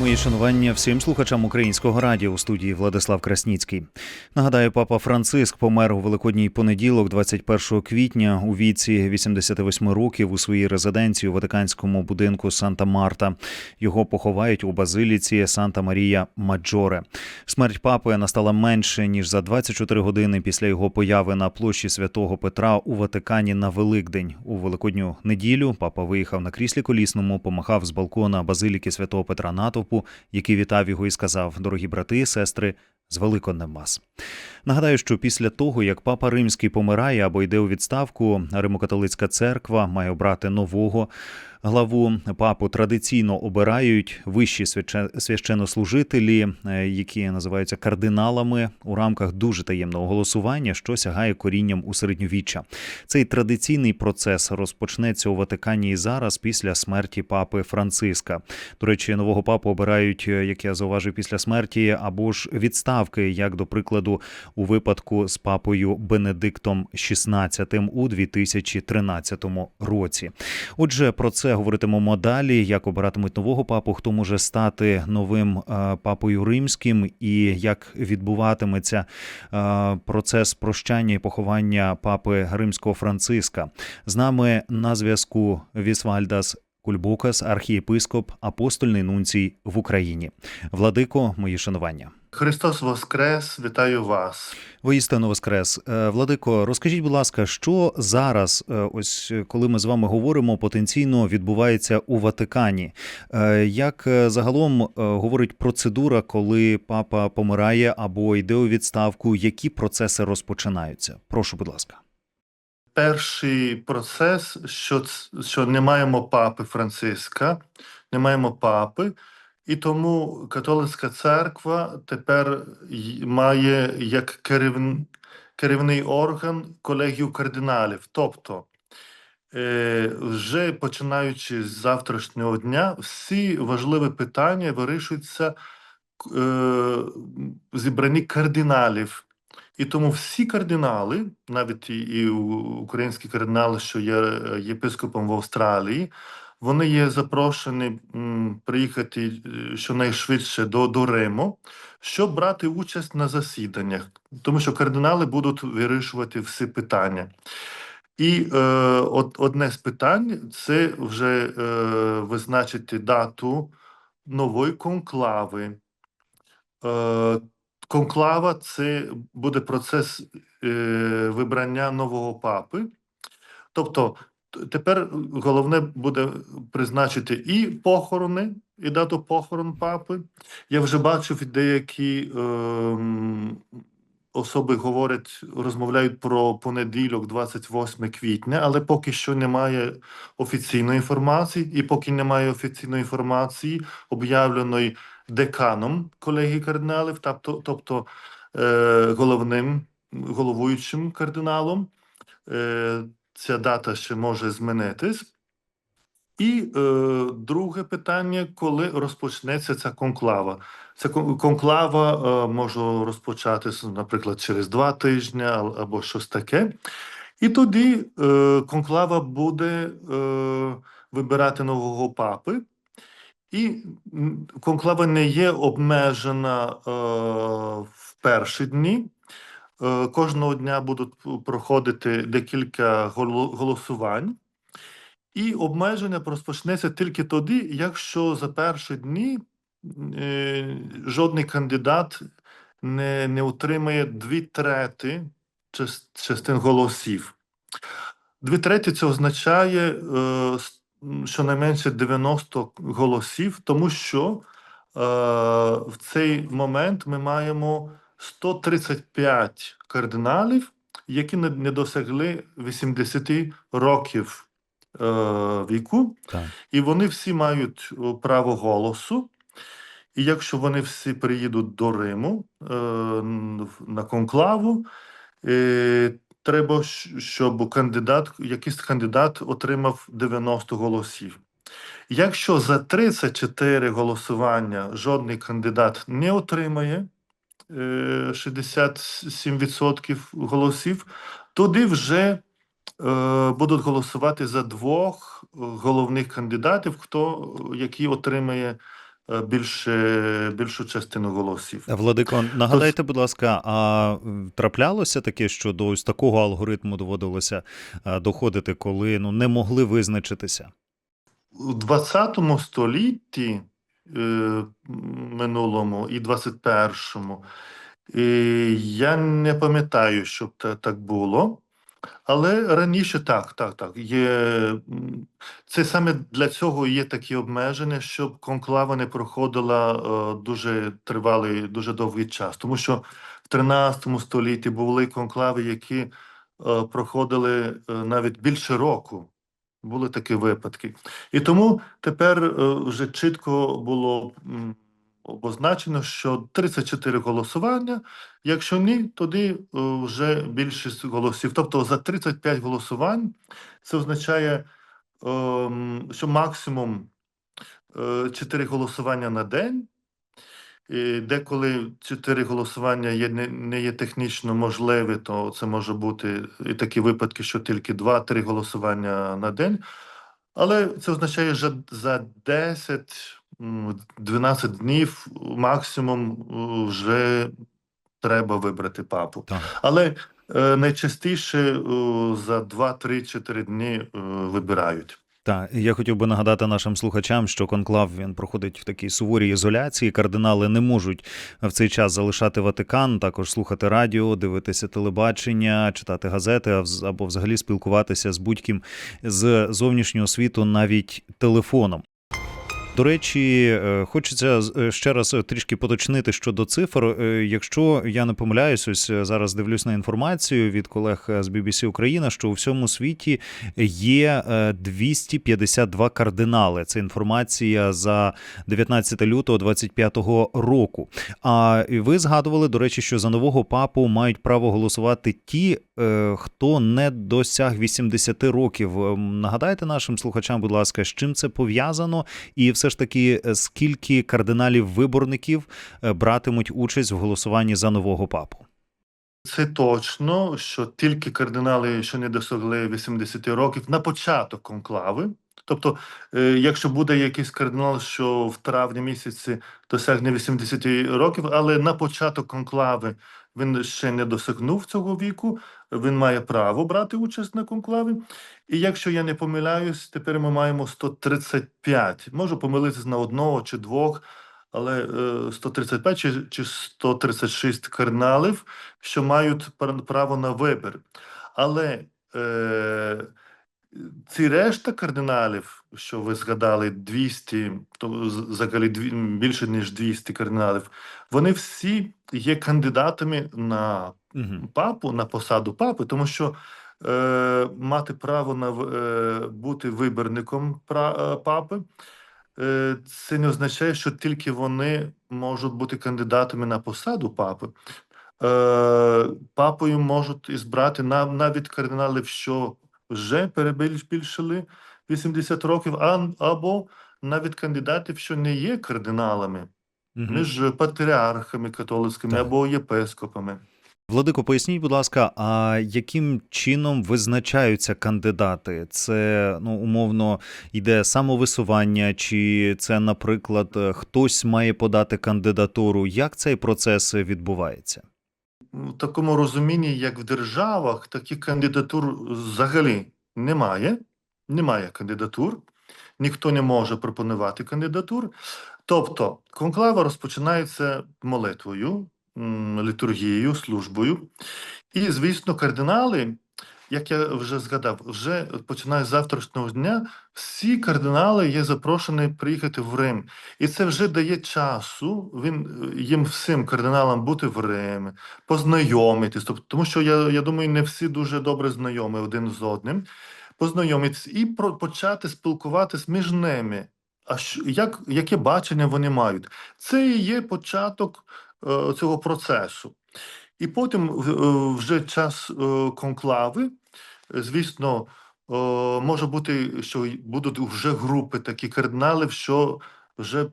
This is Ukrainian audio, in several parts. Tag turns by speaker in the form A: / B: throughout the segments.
A: Мої шанування всім слухачам українського радіо у студії Владислав Красніцький. Нагадаю, папа Франциск помер у великодній понеділок, 21 квітня, у віці 88 років у своїй резиденції у Ватиканському будинку Санта Марта. Його поховають у базиліці Санта Марія Маджоре. Смерть папи настала менше ніж за 24 години після його появи на площі святого Петра у Ватикані на Великдень. У великодню неділю папа виїхав на кріслі колісному, помахав з балкона базиліки святого Петра натовпу, який вітав його і сказав: Дорогі брати і сестри, з Великоднем вас. Нагадаю, що після того, як папа Римський помирає або йде у відставку, Римокатолицька церква має обрати нового главу. Папу традиційно обирають вищі свяще- священнослужителі, е, які називаються кардиналами у рамках дуже таємного голосування, що сягає корінням у середньовіччя. Цей традиційний процес розпочнеться у Ватикані і зараз після смерті папи Франциска. До речі, нового папу обирають, е, як я зауважив, після смерті або ж відставки, як до прикладу, у випадку з папою Бенедиктом XVI у 2013 році. Отже, про це говоритимемо далі. Як обиратимуть нового папу, хто може стати новим е, папою римським, і як відбуватиметься е, процес прощання і поховання папи римського Франциска. З нами на зв'язку Вісвальдас Кульбукас, архієпископ, апостольний нунцій в Україні. Владико, мої шанування.
B: Христос Воскрес, вітаю вас.
A: Воістину воскрес. Е, Владико, розкажіть, будь ласка, що зараз, е, ось коли ми з вами говоримо, потенційно відбувається у Ватикані? Е, Як загалом говорить процедура, коли папа помирає або йде у відставку? Які процеси розпочинаються? Прошу, будь ласка.
B: Перший процес, що, що не маємо папи Франциска, не маємо папи, і тому католицька церква тепер має як керів... керівний орган колегію кардиналів. Тобто, е, вже починаючи з завтрашнього дня, всі важливі питання вирішуються е, в зібранні кардиналів. І тому всі кардинали, навіть і, і українські кардинали, що є е, єпископом в Австралії, вони є запрошені приїхати е, щонайшвидше до, до Риму, щоб брати участь на засіданнях, тому що кардинали будуть вирішувати всі питання. І е, од, одне з питань це вже е, визначити дату нової конклави. Е, конклава це буде процес е, вибрання нового папи. Тобто тепер головне буде призначити і похорони, і дату похорон папи. Я вже бачив деякі ем, особи говорять, розмовляють про понеділок, 28 квітня, але поки що немає офіційної інформації, і поки немає офіційної інформації, об'явленої деканом колегії кардиналів, тобто, тобто е, головним головуючим кардиналом. Е, ця дата ще може змінитись. І е, друге питання, коли розпочнеться ця конклава. Ця конклава е, може розпочатися, наприклад, через два тижні або щось таке. І тоді е, конклава буде е, вибирати нового папи. І конклава не є обмежена е, в перші дні. Е, кожного дня будуть проходити декілька голосувань. І обмеження розпочнеться тільки тоді, якщо за перші дні е, жодний кандидат не, не отримає дві трети частин голосів. Дві треті це означає е, щонайменше 90 голосів, тому що в цей момент ми маємо 135 кардиналів, які не, досягли 80 років е, віку,
A: Так.
B: і вони всі мають право голосу. І якщо вони всі приїдуть до Риму е, на конклаву, е, треба, щоб кандидат, якийсь кандидат отримав 90 голосів. Якщо за 34 голосування жодний кандидат не отримає 67% голосів, тоді вже е, будуть голосувати за двох е, головних кандидатів, хто, який отримає е, більше, більшу частину голосів.
A: Владико, нагадайте, будь ласка, а траплялося таке, що до ось такого алгоритму доводилося доходити, коли ну не могли визначитися?
B: У 20 столітті минулому і 21-му е, я не пам'ятаю, щоб та- так було. Але раніше так, так, так. Є, це саме для цього є такі обмеження, щоб конклава не проходила е, дуже тривалий, дуже довгий час. Тому що в 13 столітті були конклави, які е, проходили е, навіть більше року. Були такі випадки. І тому тепер е, вже чітко було обозначено, що 34 голосування. Якщо ні, тоді е, вже більшість голосів. Тобто за 35 голосувань це означає, ем, що максимум е, 4 голосування на день. І деколи 4 голосування є, не, не є технічно можливі, то це може бути і такі випадки, що тільки 2-3 голосування на день. Але це означає, що за 10-12 днів максимум е, вже треба вибрати папу.
A: Так.
B: Але е, найчастіше е, за 2-3-4 дні е, вибирають.
A: Так, я хотів би нагадати нашим слухачам, що конклав він проходить в такій суворій ізоляції. Кардинали не можуть в цей час залишати Ватикан, також слухати радіо, дивитися телебачення, читати газети або взагалі спілкуватися з будь-ким з зовнішнього світу, навіть телефоном. До речі, е, хочеться е, ще раз трішки поточнити щодо цифр. Е, Якщо я не помиляюсь, ось е, зараз дивлюсь на інформацію від колег е, з BBC Україна, що у всьому світі є е, 252 кардинали. Це інформація за 19 лютого 25 року. А ви згадували, до речі, що за нового папу мають право голосувати ті, е, хто не досяг 80 років. Ем, Нагадайте нашим слухачам, будь ласка, з чим це пов'язано, і все ж таки, е, скільки кардиналів-виборників е, братимуть участь в голосуванні за нового папу?
B: Це точно, що тільки кардинали, що не досягли 80 років, на початок конклави. Тобто, е, якщо буде якийсь кардинал, що в травні місяці досягне 80 років, але на початок конклави він ще не досягнув цього віку, він має право брати участь на конклаві. І якщо я не помиляюсь, тепер ми маємо 135. Можу помилитися на одного чи двох, але е, 135 чи, чи 136 карналів, що мають право на вибір. Але е, ці решта кардиналів, що ви згадали, 200, то взагалі більше ніж 200 кардиналів, вони всі є кандидатами на папу, на посаду папи, тому що е, мати право на е, бути виборником пра, е, папи, е, це не означає, що тільки вони можуть бути кандидатами на посаду папи. Е, папою можуть ізбрати нав- навіть кардиналів, що вже перебільшили 80 років, а, або навіть кандидатів, що не є кардиналами, між патріархами католицькими
A: Так.
B: або єпископами.
A: Владико, поясніть, будь ласка, а яким чином визначаються кандидати? Це ну умовно йде самовисування, чи це, наприклад, хтось має подати кандидатуру? Як цей процес відбувається?
B: В такому розумінні, як в державах, таких кандидатур взагалі немає. Немає кандидатур, ніхто не може пропонувати кандидатур. Тобто, конклава розпочинається молитвою, літургією, службою. І, звісно, кардинали, як я вже згадав, вже починає з завтрашнього дня, всі кардинали є запрошені приїхати в Рим. І це вже дає часу він, е, їм всім кардиналам бути в Римі, познайомитись. Тобто, тому що я, я думаю, не всі дуже добре знайомі один з одним. Познайомитись і про, почати спілкуватись між ними. А що, як, яке бачення вони мають? Це і є початок е, цього процесу. І потім е, вже час е, конклави, звісно, може бути, що будуть вже групи такі кардиналів, що вже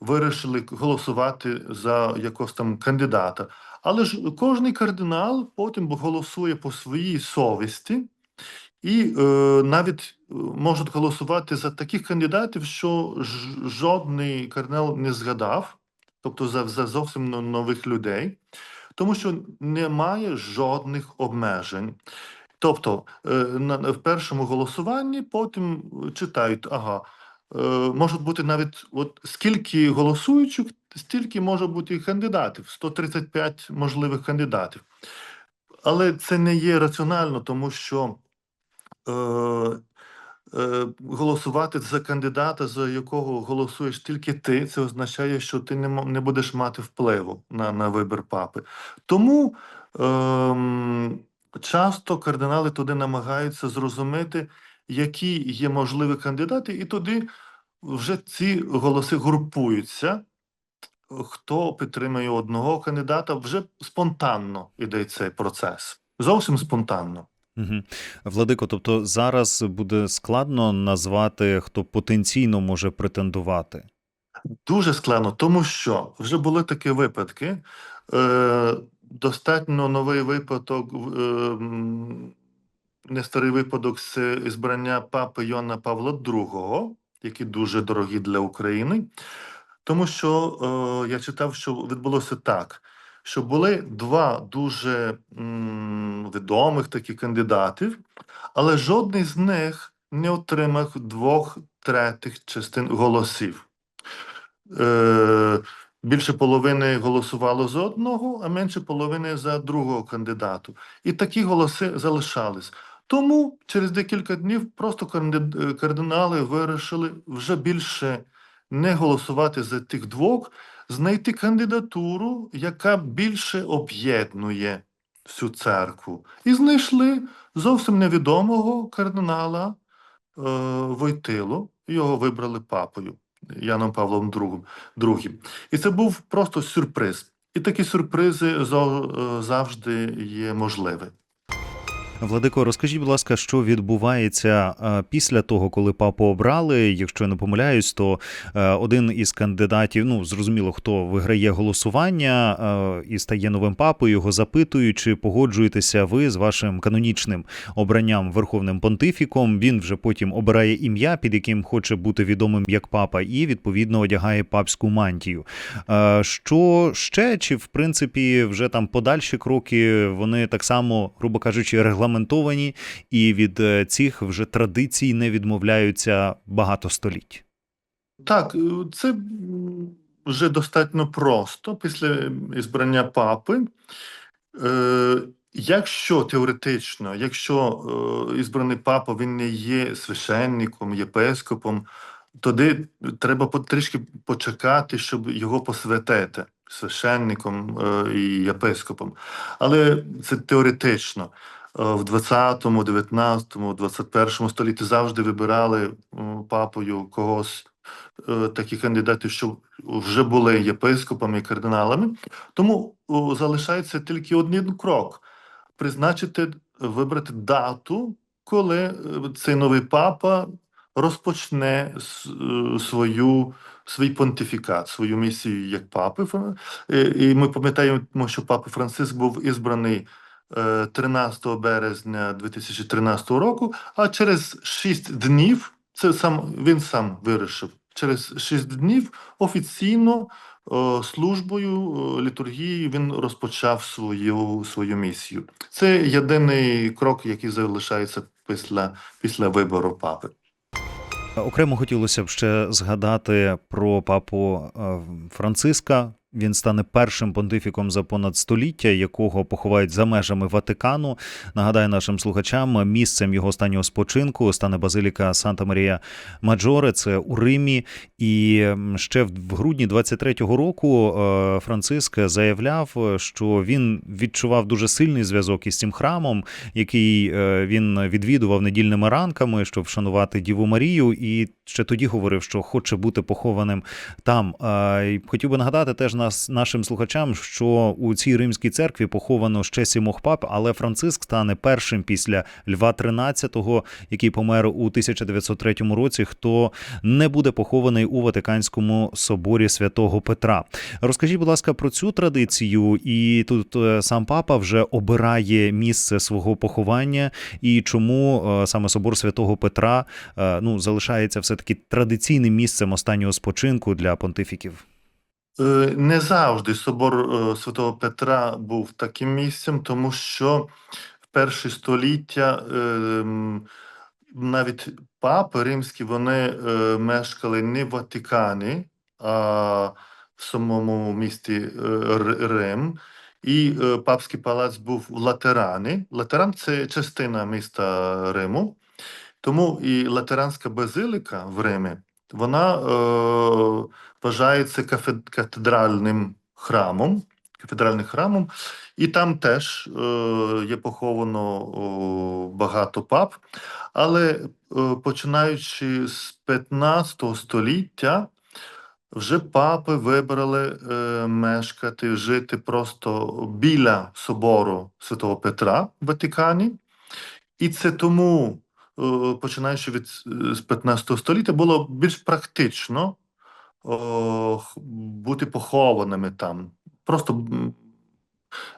B: вирішили голосувати за якогось там кандидата. Але ж кожний кардинал потім голосує по своїй совісті, і е, навіть е, можуть голосувати за таких кандидатів, що жодний кардинал не згадав, тобто за, за зовсім нових людей, тому що немає жодних обмежень. Тобто е, в першому голосуванні потім читають, ага, е, можуть бути навіть от скільки голосуючих, стільки може бути кандидатів, 135 можливих кандидатів. Але це не є раціонально, тому що е, е, голосувати за кандидата, за якого голосуєш тільки ти, це означає, що ти не, не будеш мати впливу на, на вибір папи. Тому ем, часто кардинали туди намагаються зрозуміти, які є можливі кандидати, і туди вже ці голоси групуються. Хто підтримує одного кандидата, вже спонтанно іде цей процес. Зовсім спонтанно.
A: Угу. Владико, тобто зараз буде складно назвати, хто потенційно може претендувати.
B: Дуже складно, тому що вже були такі випадки. Е, достатньо новий випадок, е, не старий випадок з збрання папи Йоанна Павла II, які дуже дорогі для України. Тому що е, я читав, що відбулося так, що були два дуже м, відомих такі кандидатів, але жодний з них не отримав двох третіх частин голосів. Е, більше половини голосувало за одного, а менше половини за другого кандидату. І такі голоси залишались. Тому через декілька днів просто е, кардинали вирішили вже більше не голосувати за тих двох, знайти кандидатуру, яка більше об'єднує всю церкву. І знайшли зовсім невідомого кардинала е, Войтилу, його вибрали папою Яном Павлом II. І це був просто сюрприз. І такі сюрпризи е, завжди є можливі.
A: Владико, розкажіть, будь ласка, що відбувається е, після того, коли папу обрали? Якщо я не помиляюсь, то е, один із кандидатів, ну зрозуміло, хто виграє голосування е, і стає новим папою, його запитують, чи погоджуєтеся ви з вашим канонічним обранням верховним понтифіком. Він вже потім обирає ім'я, під яким хоче бути відомим як папа, і відповідно одягає папську мантію. Що ще, чи в принципі вже там подальші кроки вони так само, грубо кажучи, регламентовані, і від е, цих вже традицій не відмовляються багато століть.
B: Так, е, це вже достатньо просто після ізбрання папи. Е, якщо теоретично, якщо е, ізбраний папа він не є священником, єпископом, тоді треба трішки почекати, щоб його посвятити священником е, і єпископом. Але це теоретично. В 20, 19, 21 столітті завжди вибирали папою когось е, такі кандидати, що вже були єпископами і кардиналами. Тому залишається тільки один крок: призначити, вибрати дату, коли е, цей новий папа розпочне е, свою. Свій понтифікат, свою місію як папи. І ми пам'ятаємо, що папа Франциск був ізбраний 13 березня 2013 року, а через 6 днів це сам він сам вирішив. Через 6 днів офіційно е, службою, е, літургією він розпочав свою, свою місію. Це єдиний крок, який залишається після, після вибору папи.
A: Окремо хотілося б ще згадати про папу е, Франциска. Він стане першим понтифіком за понад століття, якого поховають за межами Ватикану. Нагадаю нашим слухачам, місцем його останнього спочинку стане базиліка Санта Марія Маджоре, це у Римі. І ще в грудні 23-го року е, Франциск заявляв, що він відчував дуже сильний зв'язок із цим храмом, який е, він відвідував недільними ранками, щоб вшанувати Діву Марію, і ще тоді говорив, що хоче бути похованим там. Хотів би нагадати теж нашим нас нашим слухачам, що у цій римській церкві поховано ще сімох пап, але Франциск стане першим після Льва XIII, який помер у 1903 році, хто не буде похований у Ватиканському соборі святого Петра. Розкажіть, будь ласка, про цю традицію, і тут е, сам папа вже обирає місце свого поховання, і чому е, саме собор святого Петра е, ну залишається все таки традиційним місцем останнього спочинку для понтифіків.
B: Е, Не завжди собор е, Святого Петра був таким місцем, тому що в перші століття е, навіть папи римські вони е, мешкали не в Ватикані, а в самому місті Рим. І папський палац був в Латерані. Латеран це частина міста Риму. Тому і Латеранська базилика в Римі, вона е, вважається кафе- катедральним храмом, кафедральним храмом, і там теж е, є поховано о, багато пап. Але е, починаючи з 15 століття, вже папи вибрали е, мешкати, жити просто біля собору Святого Петра в Ватикані. І це тому, починаючи від е, з 15 століття, було більш практично бути похованими там. Просто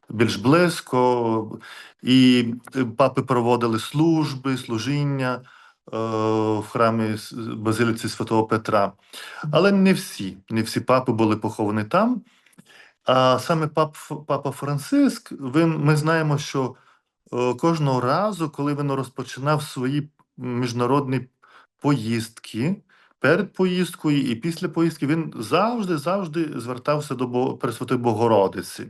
B: більш близько, і е, папи проводили служби, служіння е, в храмі Базиліці Святого Петра. Але не всі, не всі папи були поховані там. А саме пап, папа Франциск, він, ми знаємо, що е, кожного разу, коли він розпочинав свої міжнародні поїздки, перед поїздкою і після поїздки, він завжди завжди звертався до Пресвятої Богородиці,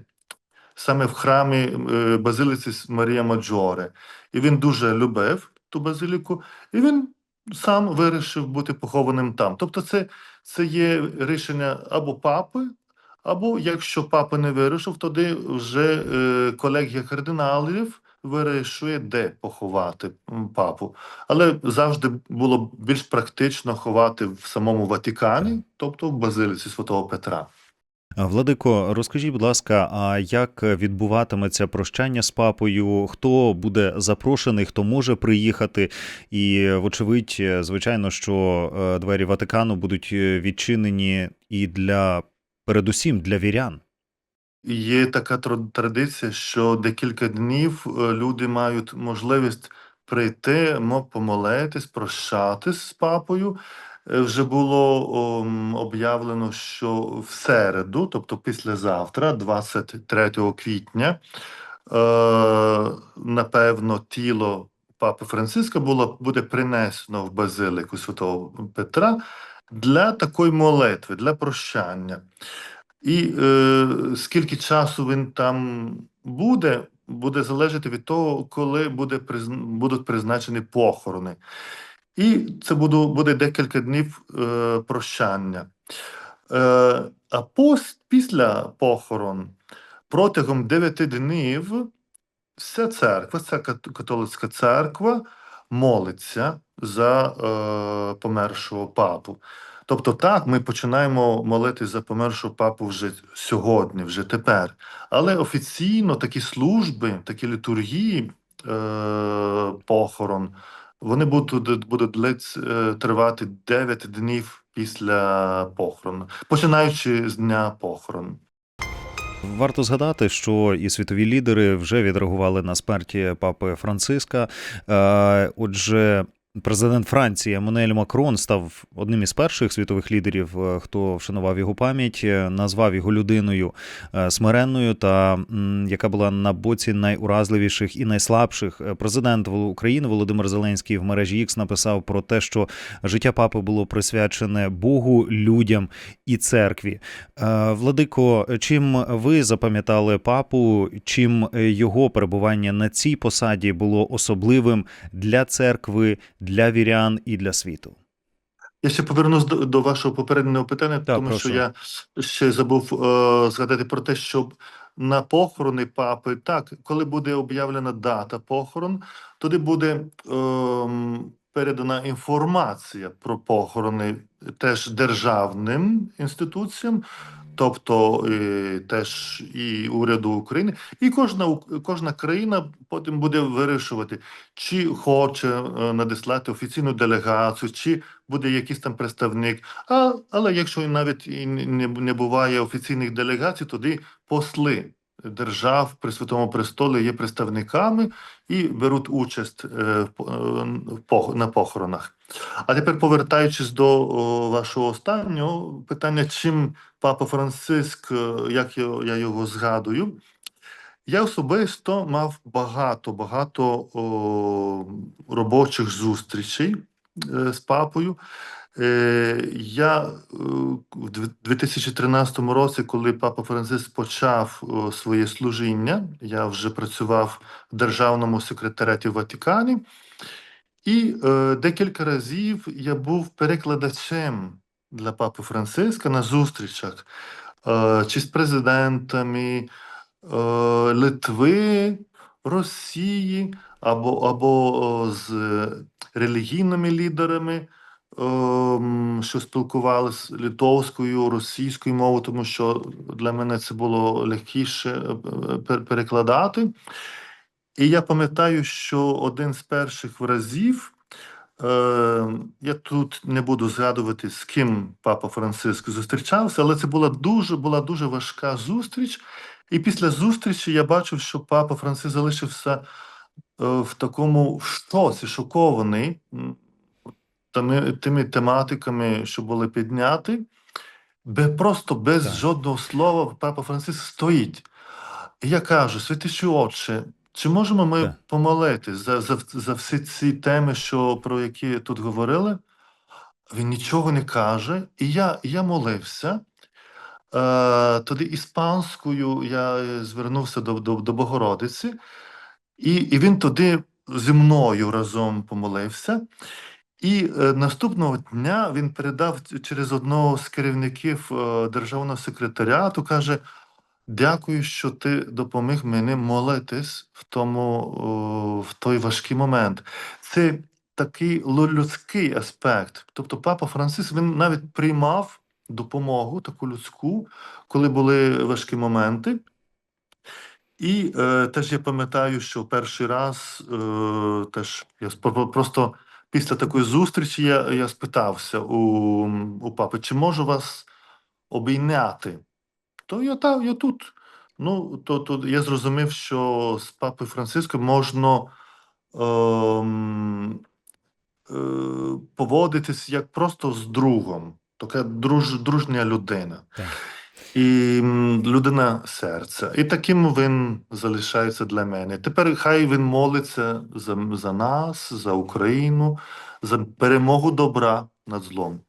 B: саме в храмі е, Базилиці Марія Маджоре. І він дуже любив ту базиліку, і він сам вирішив бути похованим там. Тобто, це, це є рішення або папи. Або якщо папа не вирішив, тоді вже е, колегія кардиналів вирішує, де поховати папу. Але завжди було більш практично ховати в самому Ватикані, тобто в Базиліці Святого Петра.
A: Владико, розкажіть, будь ласка, а як відбуватиметься прощання з папою? Хто буде запрошений, хто може приїхати? І, вочевидь, звичайно, що е, двері Ватикану будуть е, відчинені і для передусім для вірян.
B: Є така традиція, що декілька днів е, люди мають можливість прийти, мо- помолитись, прощатись з папою. Е, Вже було об'явлено, що в середу, тобто післязавтра, 23 квітня, е, напевно, тіло папи Франциска було, буде принесено в базилику Святого Петра для такої молитви, для прощання. І е, скільки часу він там буде, буде залежати від того, коли буде призн- будуть призначені похорони. І це буде, буде декілька днів е, прощання. Е, а пос, після похорон протягом дев'яти днів вся церква, вся кат- католицька церква молиться за е, помершого папу. Тобто, так, ми починаємо молитись за помершого папу вже сьогодні, вже тепер. Але офіційно такі служби, такі літургії е, похорон, вони будуть, будуть е, тривати 9 днів після похорону, починаючи з дня похорону.
A: Варто згадати, що і світові лідери вже відреагували на смерті папи Франциска. Е, Отже, президент Франції Еммануель Макрон став одним із перших світових лідерів, е, хто вшанував його пам'ять, е, назвав його людиною е, смиренною та яка була на боці найуразливіших і найслабших. Президент України Володимир Зеленський в мережі X написав про те, що життя папи було присвячене Богу, людям і церкві. Владико, чим ви запам'ятали папу? Чим його перебування на цій посаді було особливим для церкви, для вірян і для світу?
B: Я ще повернусь до, до вашого попереднього питання,
A: Так,
B: тому
A: прошу.
B: що я ще забув е, згадати про те, що на похорони папи, так, коли буде об'явлена дата похорон, тоді буде ем, передана інформація про похорони теж державним інституціям. Тобто е, теж і уряду України, і кожна кожна країна потім буде вирішувати, чи хоче е, надіслати офіційну делегацію, чи буде якийсь там представник. А, але якщо навіть і не, не буває офіційних делегацій, тоді посли держав при Святому Престолі є представниками і беруть участь е, на похоронах. А тепер повертаючись до о, вашого останнього питання, чим папа Франциск, е, як я, його згадую, я особисто мав багато багато о, робочих зустрічей е, з папою. Е, я е, в 2013 році, коли папа Франциск почав о, своє служіння, я вже працював в державному секретаріаті в Ватикані, і е, декілька разів я був перекладачем для папи Франциска на зустрічах е, чи з президентами е, Литви, Росії або, або з релігійними лідерами, ем, що спілкувалися литовською, російською мовою, тому що для мене це було легкіше е, перекладати. І я пам'ятаю, що один з перших разів, е, я тут не буду згадувати, з ким папа Франциск зустрічався, але це була дуже, була дуже важка зустріч. І після зустрічі я бачив, що папа Франциск залишився е, в такому шоці, шокований тими, тими тематиками, що були підняті. Бе, просто без
A: Так.
B: жодного слова папа Франциск стоїть. І я кажу, святіший отче, чи можемо ми
A: Так.
B: помолитись за, за, за всі ці теми, що, про які тут говорили? Він нічого не каже, і я, я молився. Е, тоді іспанською я е, звернувся до, до, до Богородиці, і, і він туди зі мною разом помолився. І е, наступного дня він передав ц- через одного з керівників е, державного секретаріату, каже: Дякую, що ти допоміг мені молитись в тому в той важкий момент. Це такий людський аспект. Тобто, папа Франциск він навіть приймав допомогу таку людську, коли були важкі моменти. І е, теж я пам'ятаю, що перший раз е, теж я просто після такої зустрічі я, я спитався у, у папи, чи можу вас обійняти? То я та я тут. Ну, то, то я зрозумів, що з папою Франциском можна ем, е, поводитись як просто з другом, така друж, дружня людина.
A: Так.
B: І людина серця. І таким він залишається для мене. Тепер хай він молиться за, за нас, за Україну, за перемогу добра над злом.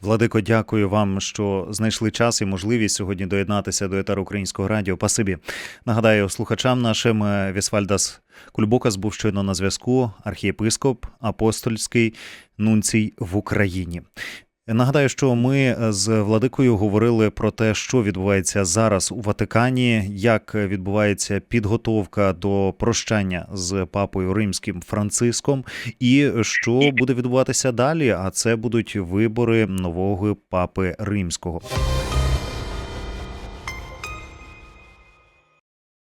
A: Владико, дякую вам, що знайшли час і можливість сьогодні доєднатися до етеру українського радіо. Пасибі. Нагадаю слухачам нашим е, Вісвальдас Кульбокас був щойно на зв'язку, архієпископ апостольський нунцій в Україні. Нагадаю, що ми з владикою говорили про те, що відбувається зараз у Ватикані, як відбувається підготовка до прощання з папою римським Франциском, і що буде відбуватися далі. А це будуть вибори нового папи римського.